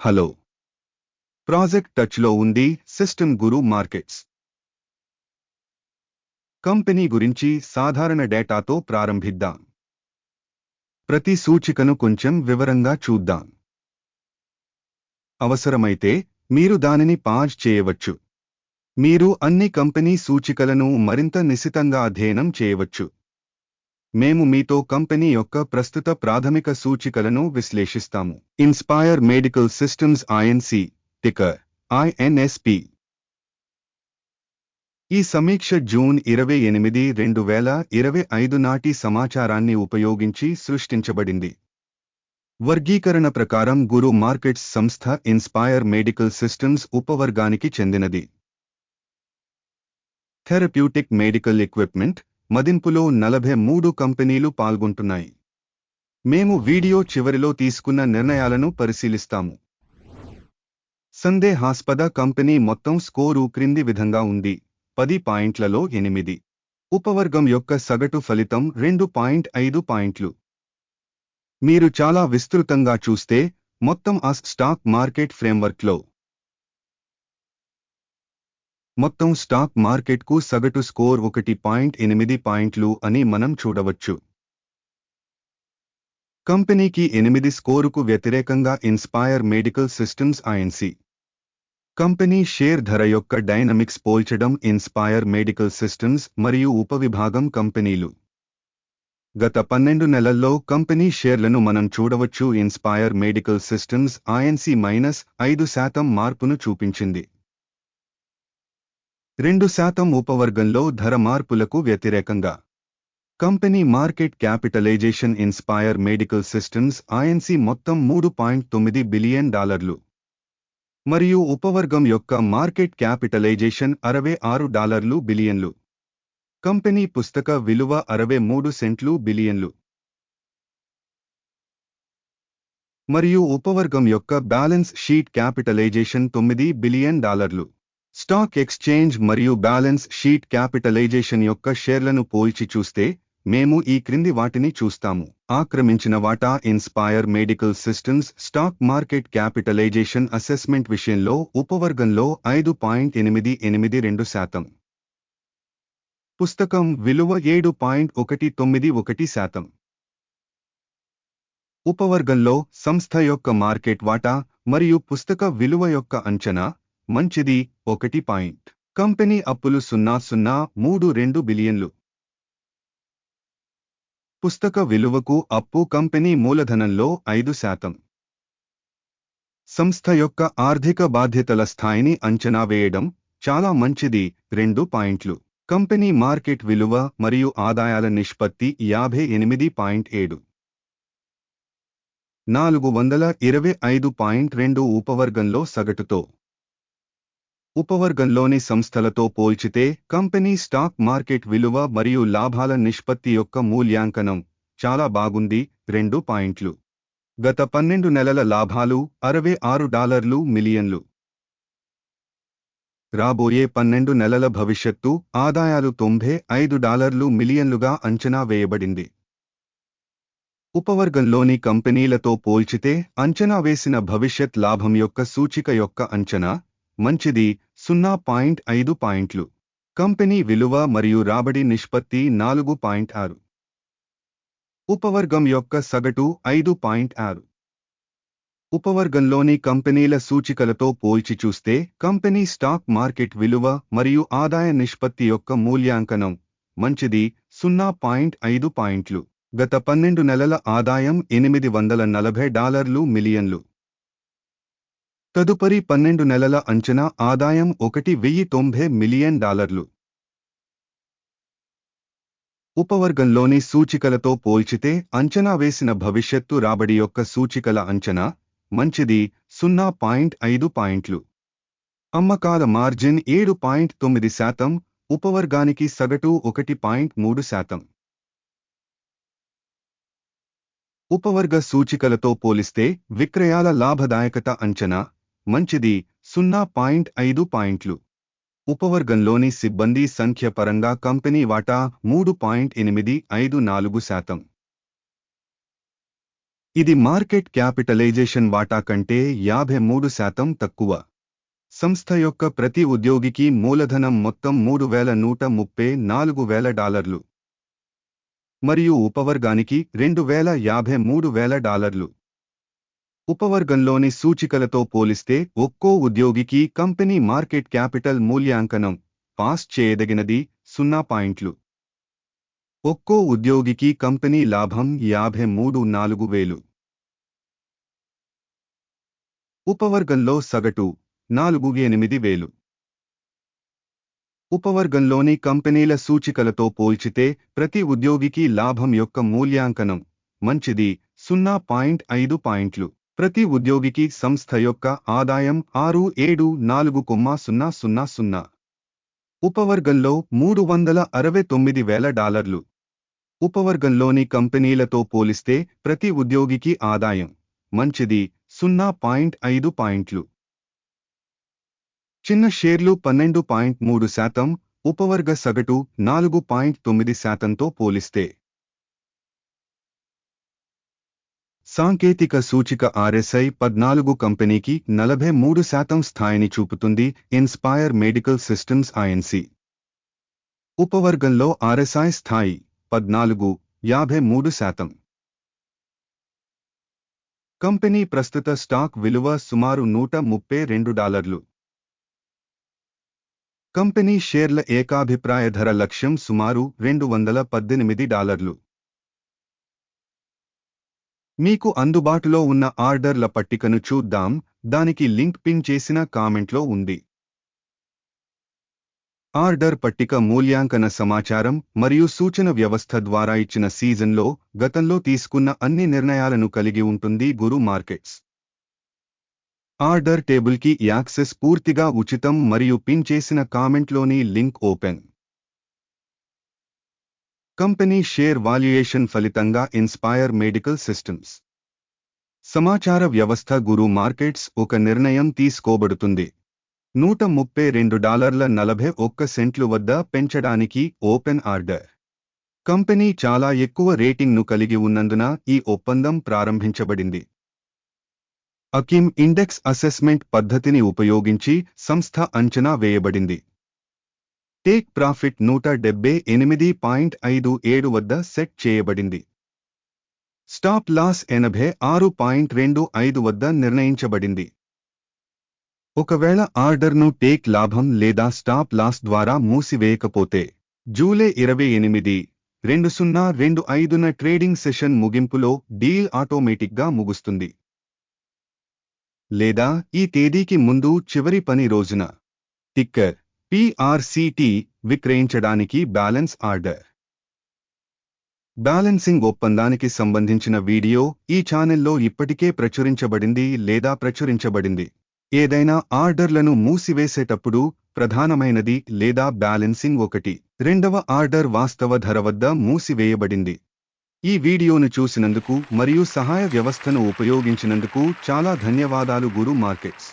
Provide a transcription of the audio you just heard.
Hello. Project టచ్లో ఉంది system గురు markets. Company గురించి సాధారణ డేటాతో ప్రారంభిద్దాం. ప్రతి సూచికను కొంచెం వివరంగా చూద్దాం. అవసరమైతే మీరు దానిని పాజ్ చేయవచ్చు. మీరు అన్ని కంపెనీ సూచికలను మరింత నిశితంగా అధ్యయనం చేయవచ్చు. మేము మీతో కంపెనీ యొక్క ప్రస్తుత ప్రాథమిక సూచికలను విశ్లేషిస్తాము. Inspire medical systems INC ticker INSP ఈ సమీక్ష జూన్ ఇరవై ఎనిమిది రెండు వేల ఇరవై ఐదు నాటి సమాచారాన్ని ఉపయోగించి సృష్టించబడింది. వర్గీకరణ ప్రకారం గురు మార్కెట్స్ సంస్థ ఇన్స్పైర్ మెడికల్ సిస్టమ్స్ ఉపవర్గానికి చెందినది. థెరప్యూటిక్ మెడికల్ ఎక్విప్మెంట్ మదింపులో నలభై మూడు కంపెనీలు పాల్గొంటున్నాయి. మేము వీడియో చివరిలో తీసుకున్న నిర్ణయాలను పరిశీలిస్తాము. సందేహాస్పద కంపెనీ మొత్తం స్కోరు క్రింది విధంగా ఉంది. పది పాయింట్లలో ఎనిమిది. ఉపవర్గం యొక్క సగటు ఫలితం రెండు పాయింట్ ఐదు పాయింట్లు. మీరు చాలా విస్తృతంగా చూస్తే మొత్తం ఆ స్టాక్ మార్కెట్ ఫ్రేమ్వర్క్లో మొత్తం స్టాక్ మార్కెట్కు సగటు స్కోర్ ఒకటి పాయింట్ ఎనిమిది పాయింట్లు అని మనం చూడవచ్చు. కంపెనీకి ఎనిమిది స్కోరుకు వ్యతిరేకంగా Inspire medical systems INC company share ధర యొక్క డైనమిక్స్ పోల్చడం ఇన్స్పైర్ మెడికల్ సిస్టమ్స్ మరియు ఉపవిభాగం కంపెనీలు. గత పన్నెండు నెలల్లో కంపెనీ షేర్లను మనం చూడవచ్చు Inspire medical systems INC minus ఐదు శాతం మార్పును చూపించింది. రెండు శాతం ఉపవర్గంలో ధర మార్పులకు వ్యతిరేకంగా. Company market capitalization Inspire medical systems INC మొత్తం మూడు పాయింట్ తొమ్మిది బిలియన్ డాలర్లు. మరియు ఉపవర్గం యొక్క మార్కెట్ క్యాపిటలైజేషన్ అరవై ఆరు డాలర్లు బిలియన్లు. కంపెనీ పుస్తక విలువ అరవై మూడు సెంట్లు బిలియన్లు. మరియు ఉపవర్గం యొక్క బ్యాలెన్స్ షీట్ క్యాపిటలైజేషన్ తొమ్మిది బిలియన్ డాలర్లు. స్టాక్ ఎక్స్చేంజ్ మరియు బ్యాలెన్స్ షీట్ క్యాపిటలైజేషన్ యొక్క షేర్లను పోల్చి చూస్తే మేము ఈ క్రింది వాటిని చూస్తాము. ఆక్రమించిన వాటా Inspire medical systems stock market capitalization assessment విషయంలో ఉపవర్గంలో ఐదు పాయింట్ ఎనిమిది ఎనిమిది రెండు శాతం. పుస్తకం విలువ ఏడు పాయింట్ ఒకటి తొమ్మిది ఒకటి శాతం. ఉపవర్గంలో సంస్థ యొక్క మార్కెట్ వాటా మరియు పుస్తక విలువ యొక్క అంచనా మంచిది ఒకటి పాయింట్. కంపెనీ అప్పులు సున్నా సున్నా మూడు రెండు బిలియన్లు. పుస్తక విలువకు అప్పు కంపెనీ మూలధనంలో ఐదు శాతం. సంస్థ యొక్క ఆర్థిక బాధ్యతల స్థాయిని అంచనా వేయడం చాలా మంచిది. రెండు పాయింట్లు. కంపెనీ మార్కెట్ విలువ మరియు ఆదాయాల నిష్పత్తి యాభై ఎనిమిది పాయింట్ ఏడు. నాలుగు వందల ఇరవై ఐదు పాయింట్ రెండు ఉపవర్గంలో సగటుతో. ఉపవర్గంలోని సంస్థలతో పోల్చితే కంపెనీ స్టాక్ మార్కెట్ విలువ మరియు లాభాల నిష్పత్తి యొక్క మూల్యాంకనం చాలా బాగుంది. రెండు పాయింట్లు. గత పన్నెండు నెలల లాభాలు అరవై ఆరు డాలర్లు మిలియన్లు. రాబోయే పన్నెండు నెలల భవిష్యత్తు ఆదాయాలు తొంభై ఐదు డాలర్లు మిలియన్లుగా అంచనా వేయబడింది. ఉపవర్గంలోని కంపెనీలతో పోల్చితే అంచనా వేసిన భవిష్యత్ లాభం యొక్క సూచిక యొక్క అంచనా మంచిది సున్నా పాయింట్ ఐదు పాయింట్లు. కంపెనీ విలువ మరియు రాబడి నిష్పత్తి నాలుగు పాయింట్ ఆరు. ఉపవర్గం యొక్క సగటు ఐదు పాయింట్ ఆరు. ఉపవర్గంలోని కంపెనీల సూచికలతో పోల్చి చూస్తే కంపెనీ స్టాక్ మార్కెట్ విలువ మరియు ఆదాయ నిష్పత్తి యొక్క మూల్యాంకనం మంచిది సున్నా పాయింట్ ఐదు పాయింట్లు. గత పన్నెండు నెలల ఆదాయం ఎనిమిది వందల నలభై డాలర్లు మిలియన్లు. తదుపరి పన్నెండు నెలల అంచనా ఆదాయం ఒకటి వెయ్యి తొంభై మిలియన్ డాలర్లు. ఉపవర్గంలోని సూచికలతో పోల్చితే అంచనా వేసిన భవిష్యత్తు రాబడి యొక్క సూచికల అంచనా మంచిది సున్నా పాయింట్ ఐదు పాయింట్లు. అమ్మకాల మార్జిన్ ఏడు పాయింట్ తొమ్మిది శాతం ఉపవర్గానికి సగటు ఒకటి పాయింట్ మూడు శాతం. ఉపవర్గ సూచికలతో పోలిస్తే విక్రయాల లాభదాయకత అంచనా మంచిది. సున్నా పాయింట్ ఐదు పాయింట్లు. ఉపవర్గంలోని సిబ్బంది సంఖ్య పరంగా కంపెనీ వాటా మూడు పాయింట్ ఎనిమిది ఐదు నాలుగు శాతం. ఇది మార్కెట్ క్యాపిటలైజేషన్ వాటా కంటే యాభై మూడు శాతం తక్కువ. సంస్థ యొక్క ప్రతి ఉద్యోగికి మూలధనం మొత్తం మూడు వేల నూట ముప్పై నాలుగు వేల డాలర్లు. మరియు ఉపవర్గానికి రెండు వేల యాభై మూడు వేల డాలర్లు. ఉపవర్గంలోని సూచికలతో పోలిస్తే ఒక్కో ఉద్యోగికి కంపెనీ మార్కెట్ క్యాపిటల్ మూల్యాంకనం పాస్ చేయదగినది సున్నా పాయింట్లు. ఒక్కో ఉద్యోగికి కంపెనీ లాభం యాభై మూడు నాలుగు వేలు. ఉపవర్గంలో సగటు నాలుగు ఎనిమిది వేలు. ఉపవర్గంలోని కంపెనీల సూచికలతో పోల్చితే ప్రతి ఉద్యోగికి లాభం యొక్క మూల్యాంకనం మంచిది సున్నా పాయింట్ ఐదు పాయింట్లు. ప్రతి ఉద్యోగికి సంస్థ యొక్క ఆదాయం ఆరు ఏడు నాలుగు కొమ్మ సున్నా సున్నా సున్నా. ఉపవర్గంలో మూడు వందల అరవై తొమ్మిది వేల డాలర్లు. ఉపవర్గంలోని కంపెనీలతో పోలిస్తే ప్రతి ఉద్యోగికి ఆదాయం మంచిది సున్నా పాయింట్ ఐదు పాయింట్లు. చిన్న షేర్లు పన్నెండు పాయింట్ మూడు శాతం ఉపవర్గ సగటు నాలుగు పాయింట్ తొమ్మిది శాతంతో పోలిస్తే. సాంకేతిక సూచిక ఆర్ఎస్ఐ పద్నాలుగు కంపెనీకి నలభై మూడు శాతం స్థాయిని చూపుతుంది ఇన్స్పైర్ మెడికల్ సిస్టమ్స్ ఐఎన్సి. ఉపవర్గంలో ఆర్ఎస్ఐ స్థాయి పద్నాలుగు యాభై మూడు శాతం. కంపెనీ ప్రస్తుత స్టాక్ విలువ సుమారు నూట ముప్పై రెండు డాలర్లు. కంపెనీ షేర్ల ఏకాభిప్రాయ ధర లక్ష్యం సుమారు రెండు వందల పద్దెనిమిది డాలర్లు. మీకు అందుబాటులో ఉన్న ఆర్డర్ల పట్టికను చూద్దాం. దానికి లింక్ పిన్ చేసిన కామెంట్లో ఉంది. ఆర్డర్ పట్టిక మూల్యాంకన సమాచారం మరియు సూచన వ్యవస్థ ద్వారా ఇచ్చిన సీజన్లో గతంలో తీసుకున్న అన్ని నిర్ణయాలను కలిగి ఉంటుంది గురు మార్కెట్స్. ఆర్డర్ టేబుల్కి యాక్సెస్ పూర్తిగా ఉచితం మరియు పిన్ చేసిన కామెంట్లోని link open. Company share valuation ఫలితంగా ఇన్స్పైర్ మెడికల్ సిస్టమ్స్. సమాచార వ్యవస్థ గురు మార్కెట్స్ ఒక నిర్ణయం తీసుకోబడుతుంది. నూట ముప్పై రెండు డాలర్ల నలభై ఒక్క సెంట్లు వద్ద పెంచడానికి ఓపెన్ ఆర్డర్. కంపెనీ చాలా ఎక్కువ రేటింగ్ను కలిగి ఉన్నందున ఈ ఒప్పందం ప్రారంభించబడింది. అకిమ్ ఇండెక్స్ అసెస్మెంట్ పద్ధతిని ఉపయోగించి సంస్థ అంచనా వేయబడింది. టేక్ ప్రాఫిట్ నూట డెబ్బై ఎనిమిది పాయింట్ ఐదు ఏడు వద్ద సెట్ చేయబడింది. స్టాప్ లాస్ ఎనభై ఆరు పాయింట్ రెండు ఐదు వద్ద నిర్ణయించబడింది. ఒకవేళ ఆర్డర్ను టేక్ లాభం లేదా స్టాప్ లాస్ ద్వారా మూసివేయకపోతే జూలై ఇరవై ఎనిమిది రెండు సున్నా రెండు ఐదున ట్రేడింగ్ సెషన్ ముగింపులో డీల్ ఆటోమేటిక్గా ముగుస్తుంది. లేదా ఈ తేదీకి ముందు చివరి పని రోజున టిక్కర్ పిఆర్సిటి విక్రయించడానికి బ్యాలెన్స్ ఆర్డర్. బ్యాలెన్సింగ్ ఒప్పందానికి సంబంధించిన వీడియో ఈ ఛానెల్లో ఇప్పటికే ప్రచురించబడింది లేదా ప్రచురించబడింది. ఏదైనా ఆర్డర్లను మూసివేసేటప్పుడు ప్రధానమైనది లేదా బ్యాలెన్సింగ్ ఒకటి. రెండవ ఆర్డర్ వాస్తవ ధర వద్ద మూసివేయబడింది. ఈ వీడియోను చూసినందుకు మరియు సహాయ వ్యవస్థను ఉపయోగించినందుకు చాలా ధన్యవాదాలు గురు మార్కెట్స్.